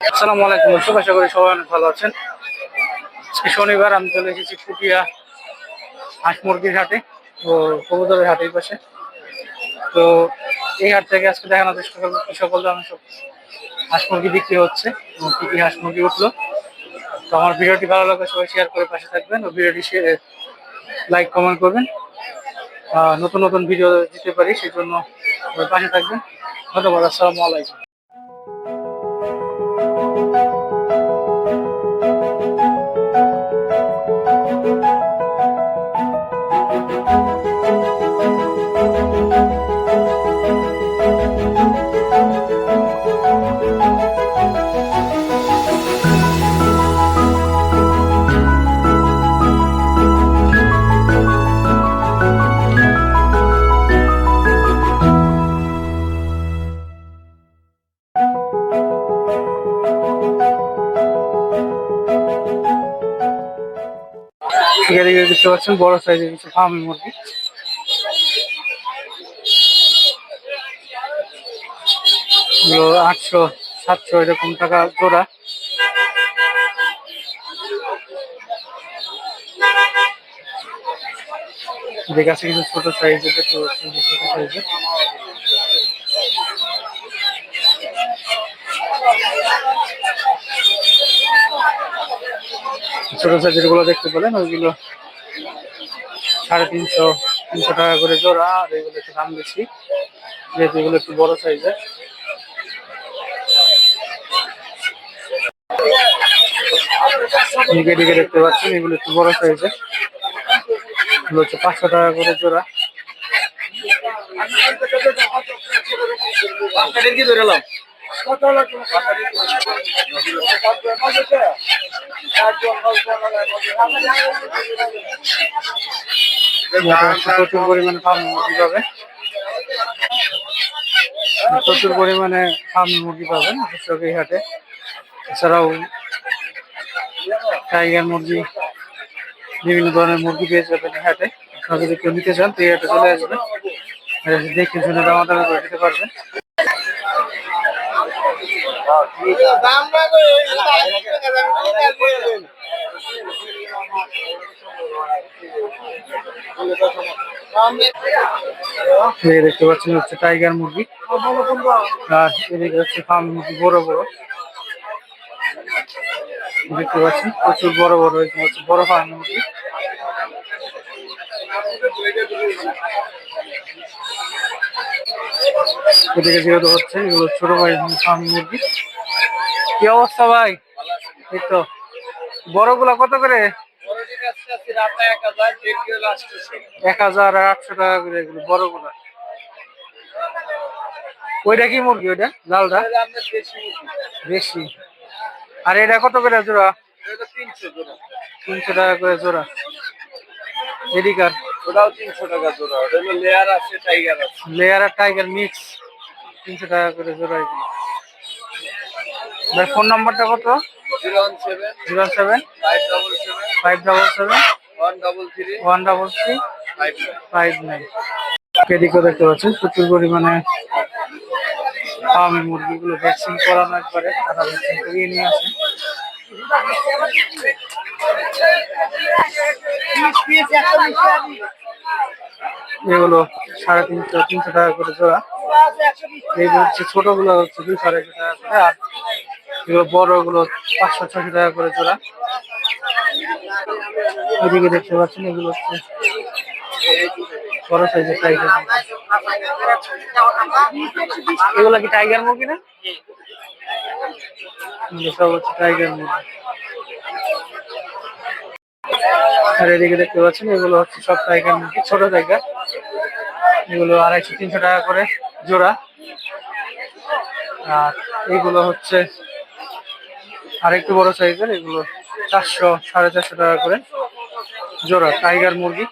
আসসালামু আলাইকুম। দর্শক আশা করি সবাই অনেক ভালো আছেন। শনিবার, আমি চলে এসেছি পুটিয়া হাঁস মুরগির হাটে ও কবুতরের হাটের পাশে। তো এই হাট থেকে আজকে দেখানোর চেষ্টা করব সকল দামে সব হাঁস মুরগি বিক্রি হচ্ছে কি কি হাঁস মুরগি উঠল। তো আমার ভিডিওটি ভালো লাগলে সবাই শেয়ার করে পাশে থাকবেন ও ভিডিওটি লাইক কমেন্ট করবেন। নতুন নতুন ভিডিও দিতে পারি সেই জন্য পাশে থাকবেন। ধন্যবাদ, আসসালামু আলাইকুম। পাচ্ছেন বড় সাইজের কিছু ফার্মি মুরগি। আটশো, সাতশো এরকম টাকা জোড়া। দেখে আছে কিছু ছোট সাইজের দেখতে যে ছোট সাইজের ছোট সাইজেরগুলো দেখতে পেলেন, ওইগুলো সাড়ে তিনশো তিনশো টাকা করে জোড়া, আর এগুলো একটু দাম বেশি, যেহেতু এগুলো একটু বড় সাইজের। দিকে দিকে দেখতে পাচ্ছেন, এগুলো একটু বড় সাইজের। এগুলো হচ্ছে পাঁচশো টাকা করে জোড়া। যাতে প্রচুর পরিমাণে ফার্ম মুরগি পাবে। প্রচুর পরিমাণে ফার্ম মুরগি পাবেন এই হাটে। এছাড়াও টাইগার মুরগি, বিভিন্ন ধরনের মুরগি পেয়ে যাবেন এই হাটে। আপনারা যদি কেউ নিতে চান, তো এই হাটে চলে আসবেন। দেখে শুনে দামাদামি করে দিতে পারবেন। দেখতে পাচ্ছেন হচ্ছে টাইগার মুরগি। আর এদিকে হচ্ছে ফার্ম মুরগি, বড় বড়। দেখতে পাচ্ছেন, প্রচুর বড় বড় হচ্ছে বড় ফার্ম মুরগি। এদিকে হচ্ছে ছোট ভাই ফার্ম মুরগি। কি অবস্থা ভাই? এই তো, বড়গুলা কত করে? এক হাজার আটশো টাকা করে এগুলো বড়গুলা ওইটা কি মুরগি ওইটা? লালটা? বেশি আর এটা কত করে জোড়া? তিনশো টাকা করে জোড়া। এদিকার ওটাও তিনশো টাকা জোড়া। ওটা হলো লেয়ার আছে টাইগার আছে। লেয়ার আর টাইগার মিক্স তিনশো টাকা করে জোড়া এগুলো। ফোন নাম্বারটা কত? Zero seven five double seven one double three one double three five nine. দেখতে পাচ্ছেন প্রচুর পরিমাণে ফার্মি মুরগিগুলো ভ্যাকসিন করানো একবারে তারা ভ্যাকসিন করিয়ে নিয়ে আসে। এগুলো সাড়ে তিনশো তিনশো টাকা করে জোড়া। এই হচ্ছে ছোটগুলো হচ্ছে দুই সাড়ে টাকা করে আর এগুলো বড়গুলো পাঁচশো ছশো টাকা করে জোড়া। এদিকে দেখতে পাচ্ছেন, এগুলো হচ্ছে বড় সাইজের টাইগার এগুলো কি টাইগার মুরগি না? সব হচ্ছে টাইগার মুরগি আর এদিকে দেখতে পাচ্ছেন, এগুলো হচ্ছে সব টাইগার মুরগি ছোট টাইগার এগুলো আড়াইশো, তিনশো টাকা করে জোড়া। আর এগুলো হচ্ছে আরেকটু বড় সাইজের, এগুলো চারশো, সাড়ে চারশো টাকা করে। জোড়া, টাইগার মুরগি।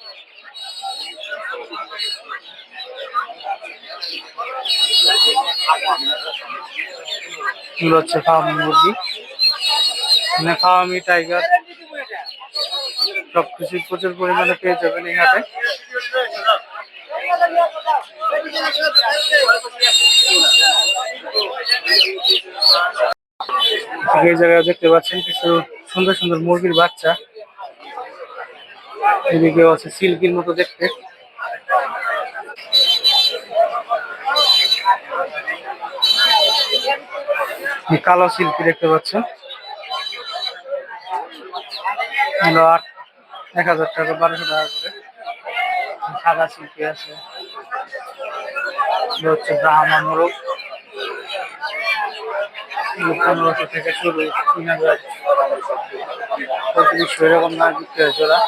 এগুলো হচ্ছে ফার্ম মুরগি। ফার্মি টাইগার। সবকিছু প্রচুর পরিমাণে পেয়ে যাবেন এই এই জায়গায় দেখতে পাচ্ছেন কিছু সুন্দর সুন্দর মুরগির বাচ্চা। এদিকে আছে সিল্কির মতো দেখতে। কালো সিল্কি দেখতে পাচ্ছেন। আট, এক হাজার টাকা, বারোশো টাকা করে। সাদা সিল্কি আছে। হচ্ছে ব্রাহ্মা মোরগ। পনেরোশো থেকে শুরু, তিন হাজার পঁয়ত্রিশশো এরকম না বিক্রি হয়েছে ওরা।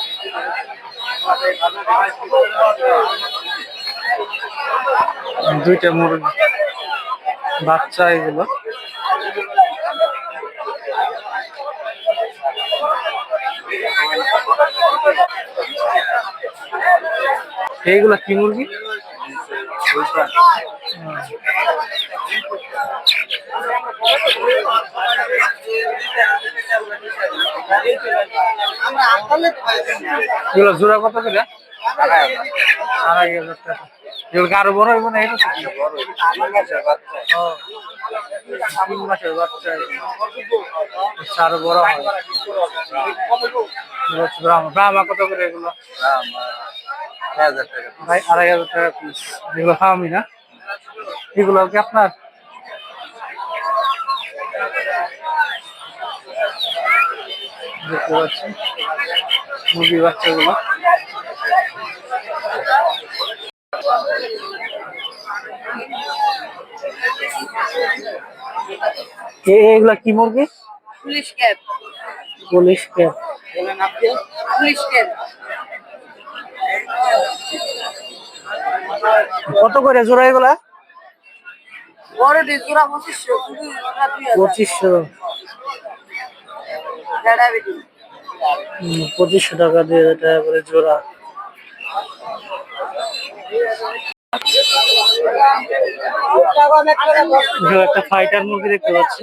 দুইটা মুরগি, বাচ্চা এগুলো। এইগুলা কি মুরগি? এগুলো জোড়া কত করে? আড়াই হাজার টাকা। এগুলো আরও বড় হইব না এটা তিন মাসের বাচ্চা। আচ্ছা, আরও বড় হয়। ব্রাহ্মা কত করে এগুলো? আড়াই হাজার টাকা। পিস যেগুলো ফার্মি না? এগুলো কি আপনার? দেখতে পাচ্ছেন মুরগির বাচ্চাগুলো। এগুলা কি মুরগি? Police cab. Police cap police cab. কত করে জোড়া এগুলা? বড় পঁচিশশো জোড়া পঁচিশশো। হুম, পঁচিশশো টাকা দিয়ে টাকা করে জোড়া। একটা ফাইটার মুরগি দেখতে পাচ্ছি।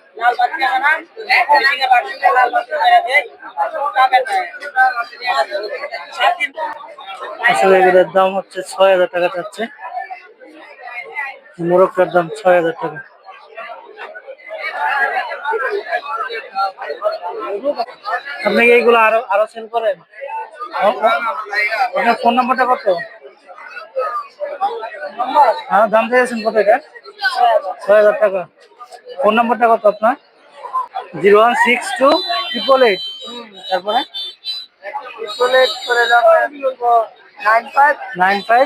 আসলে এগুলোর দাম হচ্ছে ছয় হাজার টাকা চাচ্ছে। মোরগটার দাম ছয় হাজার টাকা। আপনি কি এইগুলো আরও আরও সেল করেন? আপনার ফোন নাম্বারটা কত? হ্যাঁ দাম পেয়েছেন কত এটা? ছয় হাজার টাকা। ফোন নাম্বারটা কত আপনার? Zero one six two triple eight তারপরে? Nine five nine five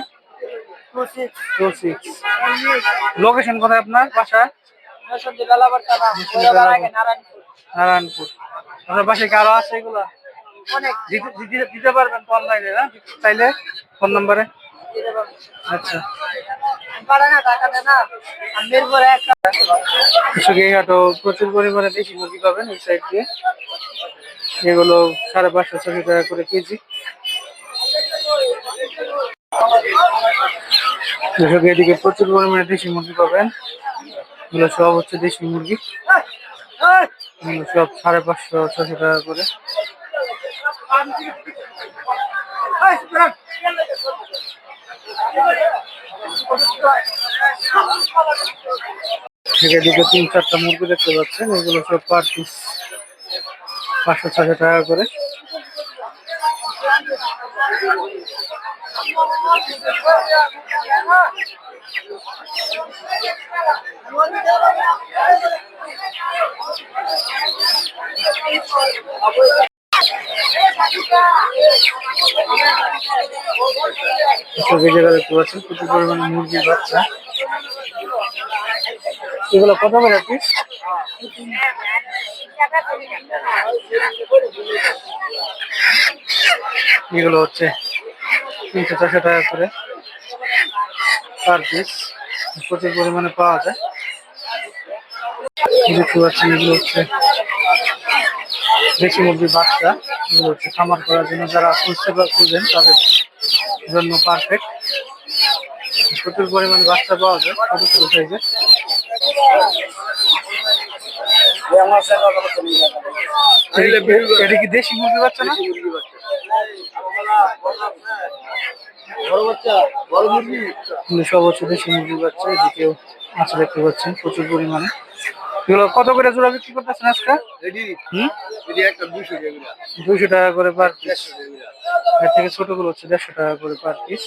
two six two six location কোথায় আপনার? বাসা নারায়ণপুর। আপনার বাসায় কারও আছে এগুলো? অনেক। দিতে পারবেন অনলাইনে না? চাইলে ফোন নাম্বারে। আচ্ছা। না না। আমি কৃষক এই হাটো প্রচুর পরিমাণে দেশি মুরগি পাবেন এই সাইড দিয়ে এগুলো সাড়ে পাঁচশো ছশো টাকা করে কেজি কৃষক এদিকে প্রচুর পরিমাণে দেশি মুরগি পাবেন এগুলো সব হচ্ছে দেশি মুরগি সব সাড়ে পাঁচশো ছশো টাকা করে থেকে দিকে তিন চারটা মুরগি দেখতে পাচ্ছেন এগুলো সব পার পিস পাঁচশো ছশো টাকা করে। এসব দেখতে পাচ্ছেন, প্রচুর পরিমাণে মুরগির বাচ্চা। এগুলো কত করে পিস এগুলো হচ্ছে তিনশো চারশো টাকা করে পার পিস প্রচুর পরিমাণে পাওয়া যায়। দেখতে পাচ্ছেন এগুলো হচ্ছে দেশি মুরগির বাচ্চা, এগুলো হচ্ছে খামার করার জন্য যারা খুঁজতে পা- খুঁজেন, তাদের জন্য পারফেক্ট প্রচুর পরিমাণে বাচ্চা পাওয়া যায়, ছোট ছোট সাইজের। কি দেশি মুরগির বাচ্চা না? সব দেশি এদিকেও মাছ দেখতে পাচ্ছেন, প্রচুর পরিমাণে। এগুলো কত করে জোড়া বিক্রি করতেছেন আজকে? হুম? দুইশো টাকা করে। পার পিস এর থেকে ছোটগুলো হচ্ছে দেড়শো টাকা করে পার পিস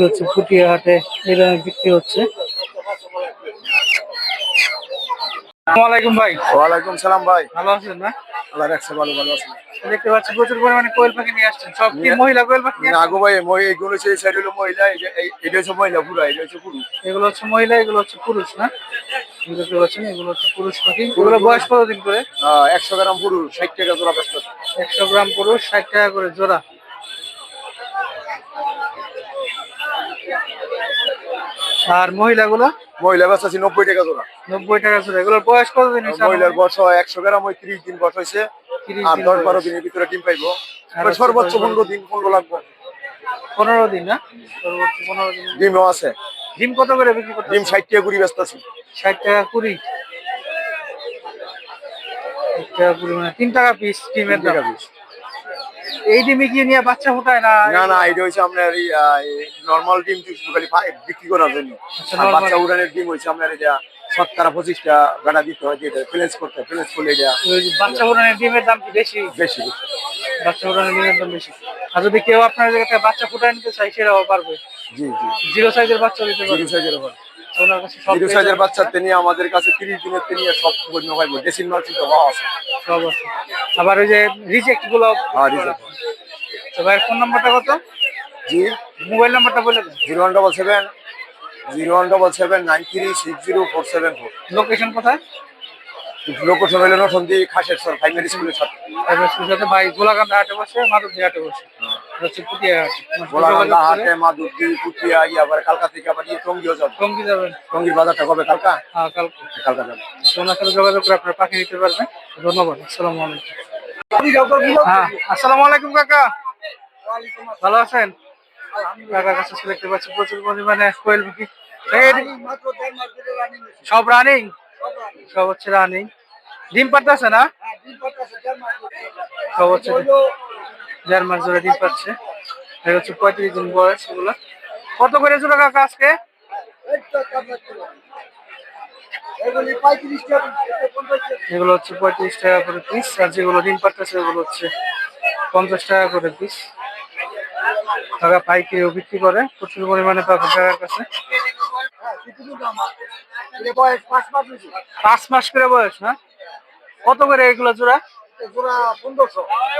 হচ্ছে ফুটিয়া হাটে এই বিক্রি হচ্ছে। ভাই। ওয়ালাইকুম সালাম ভাই। ভালো আছেন না? আল্লাহ রাখছে ভালো ভালো আছেন। দেখতে পাচ্ছি প্রচুর পরিমাণে কোয়েল পাখি নিয়ে আসছেন। সব কি মহিলা কোয়েল পাখি? ভাই মই এইগুলো সাইড হলো মহিলা এটা হচ্ছে মহিলা পুরা এটা হচ্ছে পুরুষ। এগুলো হচ্ছে মহিলা এগুলো হচ্ছে পুরুষ না? দেখতে পাচ্ছেন এগুলো হচ্ছে পুরুষ পাখি। এগুলো বয়স কতদিন করে? একশো গ্রাম পুরুষ ষাট টাকা জোড়া একশো গ্রাম পুরুষ ষাট টাকা করে জোড়া। আর মহিলাগুলো? মহিলা ব্যস্ত আছে নব্বই টাকা জোড়া। নব্বই টাকা জোড়া। এগুলোর বয়স কতদিন মহিলার বয়স একশো গ্রাম ওই ত্রিশ দিন বয়স হয়েছে। আর দশ বারো দিনের ভিতরে ডিম পাইবো। সর্বোচ্চ পনেরো দিন পনেরো লাগবে। পনেরো দিন না? সর্বোচ্চ পনেরো দিন। ডিমও আছে। ডিম কত করে বিক্রি করতে ডিম ষাট টাকা কুড়ি ব্যস্ত আছে। ষাট টাকা কুড়ি। ষাট টাকা কুড়ি মানে তিন টাকা পিস ডিমের টাকা piece। এই ডিমে কি নিয়ে বাচ্চা ফুটায় না? না না এটা হচ্ছে আপনার এই নর্মাল ডিম খালি বিক্রি করার জন্য। আচ্ছা। বাচ্চা উড়ানের ডিম হচ্ছে আপনার এটা শতকরা পঁচিশটা গাড়া দিতে হয় যেটা প্লেস করতে প্লেস করলে এটা বাচ্চা ফুটানোর ডিমের দাম কি বেশি? বেশি। বাচ্চা ফুটানোর ডিমের দাম বেশি। আর যদি কেউ আপনার জায়গাতে বাচ্চা ফুটায় নিতে চাই সেটাও পারবে। জি জি। জিরো সাইজের বাচ্চা দিতে পারবে। জিরো সাইজের সব জিরো সাইজের বাচ্চা তিনি আমাদের কাছে তিরিশ দিনের তিনি সব পণ্য হয় ডেসিন মাল কিন্তু হওয়া আছে। সব আছে। আবার ওই যে রিজেক্টগুলো হ্যাঁ, রিজেক্ট তো ফোন নাম্বারটা কত? জি। মোবাইল নাম্বারটা বলে দেন। Zero one double seven zero one double seven nine three six zero four seven four. Location কোথায়? লোকেশন হইল নসন্দি খাসের সর প্রাইমারি স্কুলের সাথে। এবার সাথে ভাই গোলাকান্দা হাটে বসে মাধবদী হাটে বসে। হচ্ছে পুটিয়া হাট। পুটিয়া ইয়াবার কালকা থেকে আবার ইয়ে টঙ্গিও যাব। কমকি যাবেন। টঙ্গির বাজারটা কবে? কালকা? হ্যাঁ কালকে। কালকা যাব। তো ওনার সাথে যোগাযোগ করে আপনার পাখি নিতে পারবেন। ধন্যবাদ আসসালামু আলাইকুম। হ্যাঁ। আসসালামু আলাইকুম কাকা। ভালো আছেন? কাকার কাছে দেখতে পাচ্ছি প্রচুর পরিমাণে কোয়েল পাখি। সব রানিং সব হচ্ছে রানিং। ডিম পাঠাচ্ছে না? সব হচ্ছে দেড় মাস ধরে ডিম পাচ্ছে। হচ্ছে পঁয়ত্রিশ দিন বয়স এগুলো। কত করে ছিল কাকা এগুলো হচ্ছে পঁয়ত্রিশ টাকা করে পিস আর যেগুলো ডিম পাঠাচ্ছে ওগুলো হচ্ছে পঞ্চাশ টাকা করে পিস টাকা পাইকারিও বিক্রি করে, প্রচুর পরিমাণে পাখি টাকার কাছে। পাঁচ মাস করে বয়স না? কত করে এগুলো জোড়া?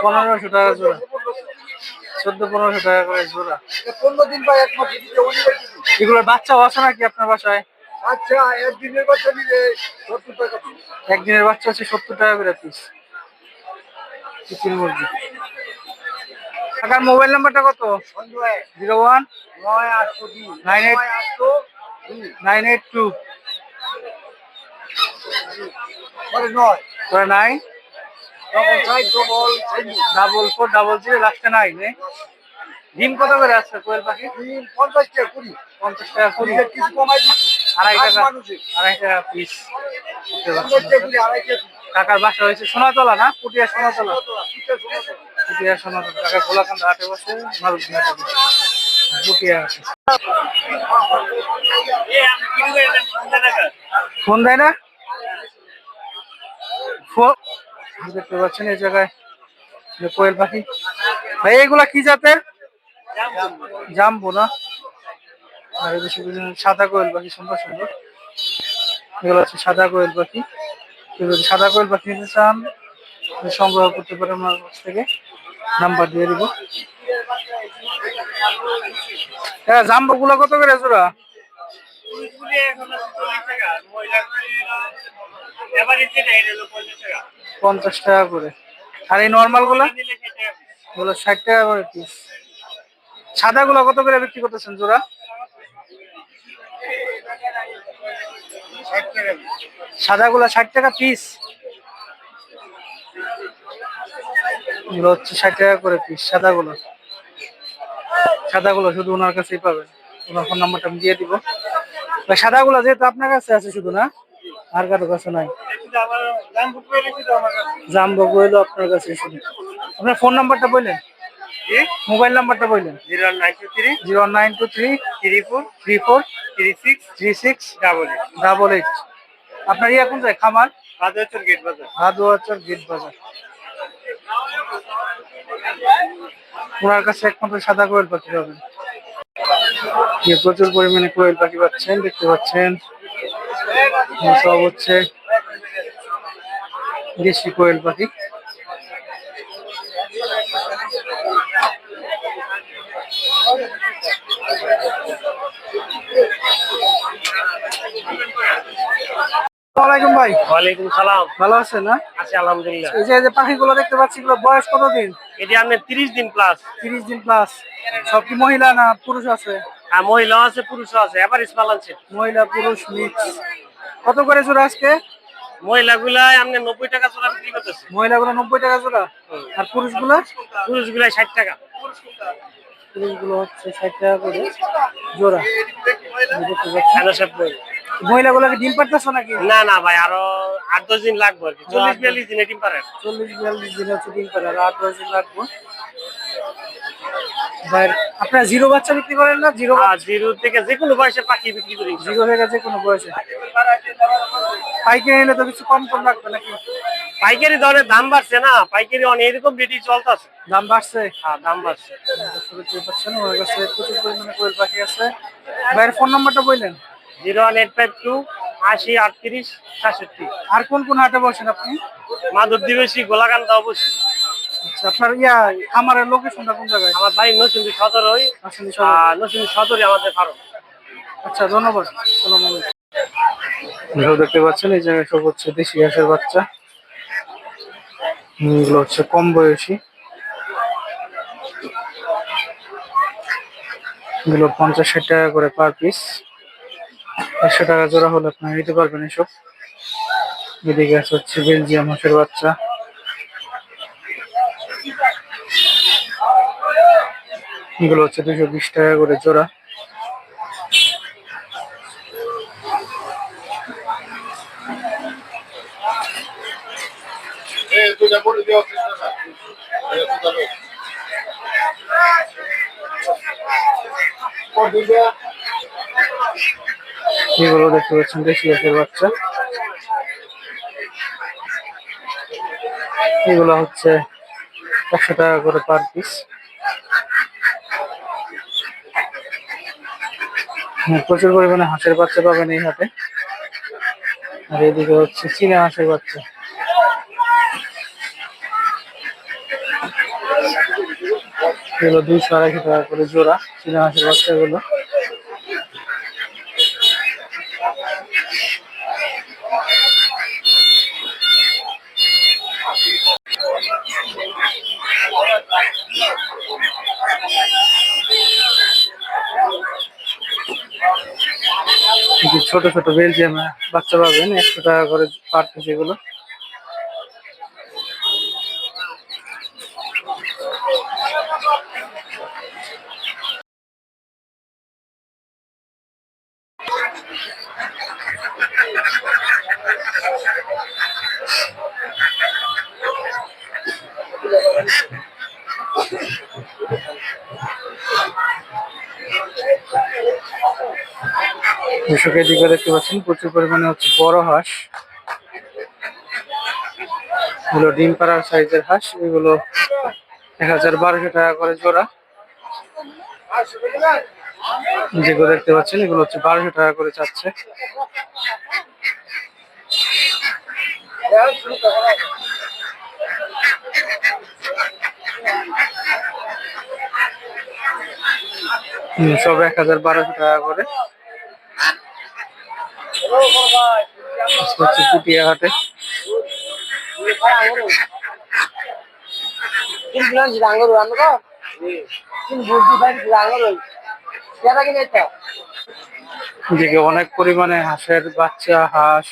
পনেরোশো। টাকা জোড়া। চোদ্দ পনেরোশো টাকা করে জোড়া। পনেরো দিন বা এক মাস এগুলোর বাচ্চাও আছে নাকি আপনার বাসায়? আচ্ছা একদিনের বাচ্চা নিলে সত্তর টাকা একদিনের বাচ্চা হচ্ছে সত্তর টাকা করে পিস চিকেন মুরগি। টাকার মোবাইল নাম্বারটা কত? জিরো ওয়ান নয় আটশো নাইন এইট আটশো নাইন এইট টু। নয়। Nine double four double zero লাস্টে নাইন ডিম কত করে আছে কোয়েল পাখি? পঞ্চাশ টাকা কুড়ি। পঞ্চাশ টাকা কুড়ি। কিছু কমাই আড়াই টাকা আড়াই টাকা পিস কাকার বাসা হয়েছে সোনাতলা না? পুটিয়া সোনাতলা। পুটিয়া সোনাতলা। কাকা গোলাকান্দা হাটে বসে ফোন দেয় না? ফোন দেখতে পাচ্ছেন এই জায়গায় কোয়েল পাখি। ভাই এগুলা কি জাতের? জাম্বো না। সাদা কোয়েল পাখি সুন্দর সুন্দর। এগুলো হচ্ছে সাদা কোয়েল পাখি। যদি সাদা কোয়েল পাখি নিতে চান সংগ্রহ করতে পারেন আমার কাছ থেকে। নাম্বার দিয়ে দিব। হ্যাঁ জাম্বো গুলো কত করে জোড়া? পঞ্চাশ টাকা। করে। আর এই নর্মালগুলো এগুলো ষাট টাকা করে পিস সাদা গুলো কত করে বিক্রি করতেছেন জোড়া? সাদা গুলো ষাট টাকা পিস হচ্ছে ষাট টাকা করে পিস সাদাগুলো। সাদাগুলো শুধু ওনার কাছেই পাবেন। ওনার ফোন নাম্বারটা আমি দিয়ে দিব। সাদাগুলো যেহেতু আপনার কাছে আছে শুধু না আর কারও কাছে নাই। জাম্বো হইল আপনার কাছে শুধু। আপনার ফোন নাম্বারটা বললেন? মোবাইল নাম্বারটা বললেন? Zero nine two three zero nine two three three four three four three six three six double eight. Double eight. আপনার ইয়ে কোন যায় খামার? বাজার গেট বাজার। হাদুয়াচর গেট বাজার। ওনার কাছে একমাত্র সাদা কোয়েল পাখি পাবেন। প্রচুর পরিমাণে কোয়েল পাখি পাচ্ছেন, দেখতে পাচ্ছেন। সব হচ্ছে দেশি কোয়েল পাখি। ওয়ালাইকুম ভাই। ওয়ালাইকুম সালাম। ভালো আছেন না? আছি আলহামদুলিল্লাহ। এই যে পাখিগুলো দেখতে পাচ্ছি এগুলো বয়স কতদিন? এটি আপনার তিরিশ দিন প্লাস তিরিশ দিন প্লাস সব কি মহিলা না পুরুষ আছে? আর মহিলা আছে পুরুষও আছে এবার স্মাল আছে। মহিলা পুরুষ মিক্স কত করে জোড়া আজকে? মহিলাগুলা আপনি নব্বই টাকা জোড়া বিক্রি করতেছে। মহিলাগুলো নব্বই টাকা জোড়া? আর পুরুষগুলো? পুরুষগুলা ষাট টাকা। পুরুষগুলো হচ্ছে ষাট টাকা করে জোড়া। এই দেখতে পাচ্ছি। কেন সব বই? মহিলাগুলো কি ডিম পারতেছে নাকি? না না ভাই আরও আট দশ দিন লাগবে আর কি। চল্লিশ বিয়াল্লিশ দিন এটিম পারে চল্লিশ বিয়াল্লিশ দিন হচ্ছে ডিম পারে আর আট দশ দিন লাগবে। ভাই আপনার জিরো বাচ্চা বিক্রি করেন না? জিরো আর জিরো থেকে যে কোনো বয়সে পাখি বিক্রি করি। জিরো হয়ে কোনো বয়সে? পাইকারি তো কিছু কম কম রাখবে নাকি? পাইকারি দাম বাড়ছে না পাইকারি অনেক এরকম রেডি চলতেছে। দাম বাড়ছে? হ্যাঁ দাম বাড়ছে। কাছে প্রচুর পরিমাণে কোয়েল পাখি আছে। ভাইয়ের ফোন নাম্বারটা বললেন? Zero one eight five two আশি আটত্রিশ সাতষট্টি। আর কোন কোন হাটে বসেন আপনি? মাধব দিবসী গোলাকান্দা অবশ্যই আচ্ছা আপনার ইয়া আমার লোকেশনটা কোন জায়গায়? আমার বাড়ি নসুন্দি নসুন্দি আমাদের ফার্ম আচ্ছা ধন্যবাদ। আসসালামু আলাইকুম। দেখতে পাচ্ছেন এই জায়গায় সব হচ্ছে দেশি হাঁসের বাচ্চা। এগুলো হচ্ছে কম বয়সী। এগুলো পঞ্চাশ ষাট টাকা করে পার পিস একশো টাকা জোড়া হলে আপনারা নিতে পারবেন এসব। এদিকে আছে হচ্ছে বেলজিয়াম হাঁসের বাচ্চা। এগুলো হচ্ছে দুশো বিশ টাকা করে জোড়া। এগুলো দেখতে পাচ্ছেন, দেশি হাঁসের বাচ্চা। এগুলো হচ্ছে একশো টাকা করে পার পিস প্রচুর পরিমাণে হাঁসের বাচ্চা পাবেন এই হাটে। আর এদিকে হচ্ছে চীনা হাঁসের বাচ্চা। এগুলো দুইশো আড়াইশো টাকা করে জোড়া, চীনা হাঁসের বাচ্চাগুলো এই যে ছোট ছোট বেলজিয়াম বাচ্চা পাবেন একশো টাকা করে পার পিস এগুলো। কৃষকের দিকে দেখতে পাচ্ছেন, প্রচুর পরিমাণে হচ্ছে বড় হাঁস। এগুলো ডিম পাড়ার সাইজের হাঁস, এগুলো এক হাজার বারোশো টাকা করে জোড়া। যেগুলো দেখতে পাচ্ছেন, এগুলো হচ্ছে বারোশো টাকা করে চাচ্ছে। সব এক হাজার বারোশো টাকা করে। হচ্ছে অনেক পরিমাণে হাঁসের বাচ্চা হাঁস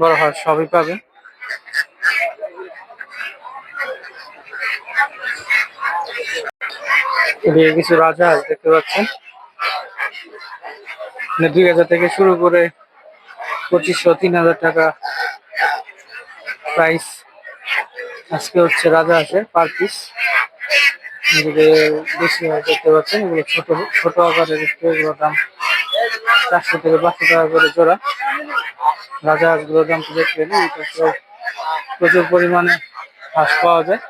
বড় হাঁস সবই পাবে। এদিকে কিছু রাজহাঁস দেখতে পাচ্ছেন। মানে দুই হাজার থেকে শুরু করে পঁচিশশো, তিন হাজার টাকা প্রাইস আজকে হচ্ছে রাজা আছে পার পিস বেশি দেখতে পাচ্ছেন, এগুলো ছোট ছোট আকারের এগুলোর দাম চারশো থেকে পাঁচশো টাকা করে জোড়া। রাজা হাঁসগুলোর দাম তো দেখলেন প্রচুর পরিমাণে হাঁস পাওয়া যায়।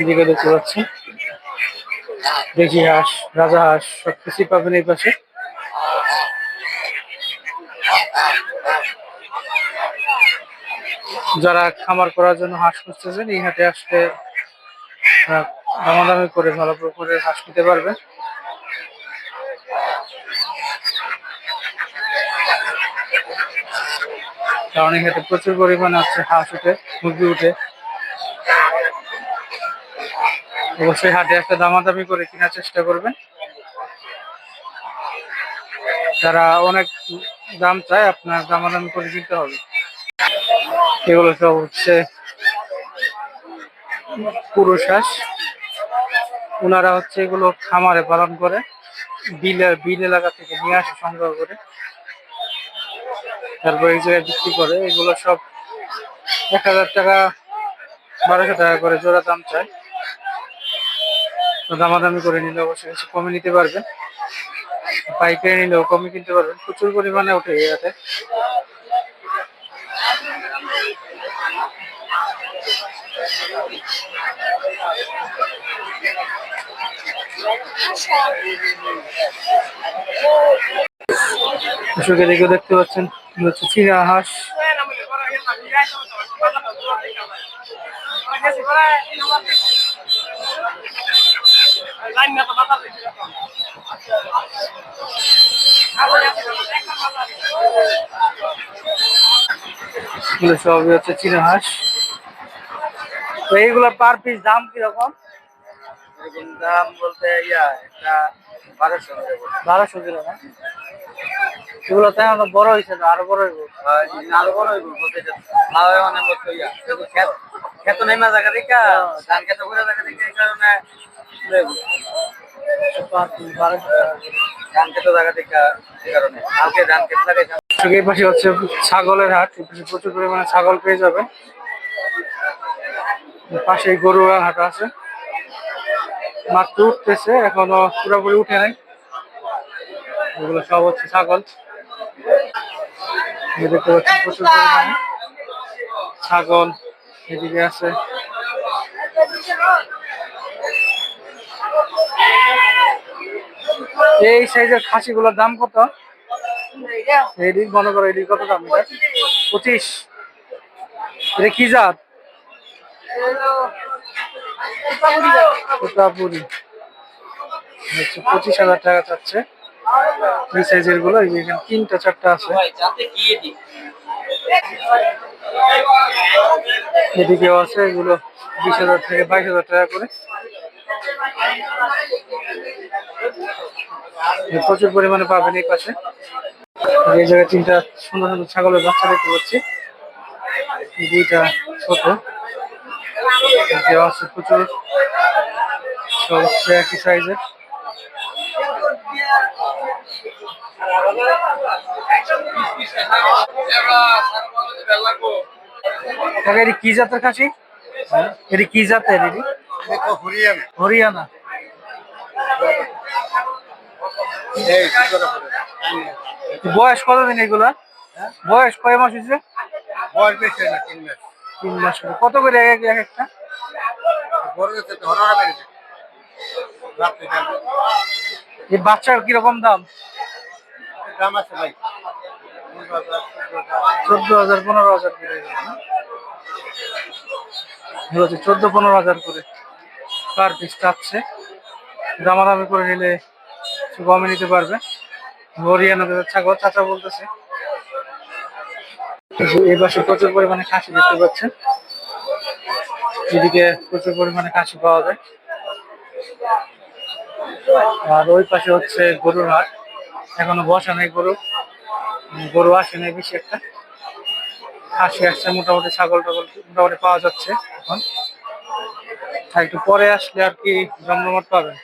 এদিকে দেখতে পাচ্ছেন দেখি হাঁস, রাজা হাঁস সব কিছুই পাবেন এই পাশে। যারা খামার করার জন্য হাঁস খুঁজতেছেন, এই হাটে আসলে দামাদামি করে, ভালো করে হাঁস নিতে পারবেন কারণ এই হাটে প্রচুর পরিমাণে আছে হাঁস উঠে, মুরগি উঠে। অবশ্যই হাটে একটা দামাদামি করে কেনার চেষ্টা করবেন। যারা অনেক দাম চায়, আপনার দামাদামি করে কিনতে হবে। এগুলো সব হচ্ছে পুরুষ ওনারা হচ্ছে এগুলো খামারে পালন করে বিলে বিল এলাকা থেকে নিয়ে আসে, সংগ্রহ করে। তারপর এই জায়গায় বিক্রি করে। এগুলো সব এক হাজার টাকা, বারোশো টাকা করে জোড়া দাম চায়। দামাদামি করে নিলে অবশ্যই কিছু কমে নিতে পারবেন পাইকারি নিলেও কমে কিনতে পারবেন প্রচুর পরিমাণে ওঠে এটাতে দর্শকের দিকে দেখতে পাচ্ছেন হচ্ছে চীনা হাঁস। সবই হচ্ছে চীনা হাঁস। তো এইগুলো পার পিস দাম কীরকম? এরকম দাম বলতে ইয়া একটা বারোশো বারোশো কিলো না? এগুলো তাই আমরা বড় হয়েছে না আরও বড় হইব? আরও বড় হইব বলতে খাওয়া অনেক মতো ইয়া খেত খেত নেই না জায়গা থেকে ধান খেত করে জায়গা থেকে এই কারণে। ধান খেত জায়গা থেকে এই কারণে। কালকে ধান খেত এই পাশে হচ্ছে ছাগলের হাট এই পাশে প্রচুর পরিমাণে ছাগল পেয়ে যাবেন। পাশে গরু হাট আছে। মাত্র উঠতেছে, এখনও পুরোপুরি উঠে নাই। এগুলো সব হচ্ছে ছাগল। দেখতে পাচ্ছেন প্রচুর ছাগল এদিকে আছে। এই সাইজের খাসি খাসিগুলোর দাম কত? এদিক মনে করো এদিক কত দাম? পঁচিশ। উত্তাপুরি যাবে। তোতাপুরি হচ্ছে পঁচিশ হাজার টাকা চাচ্ছে। এই সাইজেরগুলো, এই যে এখানে তিনটা, চারটা আছে। এদিকেও আছে, এগুলো বিশ হাজার থেকে বাইশ হাজার টাকা করে। প্রচুর পরিমাণে পাবেন এই পাশে। এই জায়গায় তিনটা সুন্দর সুন্দর ছাগলের বাচ্চা দেখতে পাচ্ছি। দুইটা ছোট। দেওয়া আছে প্রচুর। সব একই সাইজের। কি জাতের খাসি? এটি কি জাতের এটি? হরিয়ানা। বয়স কতদিন এগুলা? বয়স কয় মাস হয়েছে? তিন মাস করে। কত করে এক এক একটা? এই বাচ্চার কীরকম দাম? চোদ্দ হাজার, পনেরো হাজার করে হচ্ছে চোদ্দ, পনেরো হাজার করে পার পিস চাচ্ছে। দামাদামি করে নিলে একটু কমে নিতে পারবে। হরিয়ানা ছাগল, চাচা বলতেছে। এই পাশে প্রচুর পরিমাণে খাসি দেখতে পাচ্ছেন। এদিকে প্রচুর পরিমাণে খাসি পাওয়া যায়। আর ওই পাশে হচ্ছে গরুর হাট। এখনও বসা নেই গরু। গরু আসে নেই বেশি একটা। খাসি আসছে, মোটামুটি ছাগল টাগল মোটামুটি পাওয়া যাচ্ছে এখন। একটু পরে আসলে আর কি জমজমাট পাবেন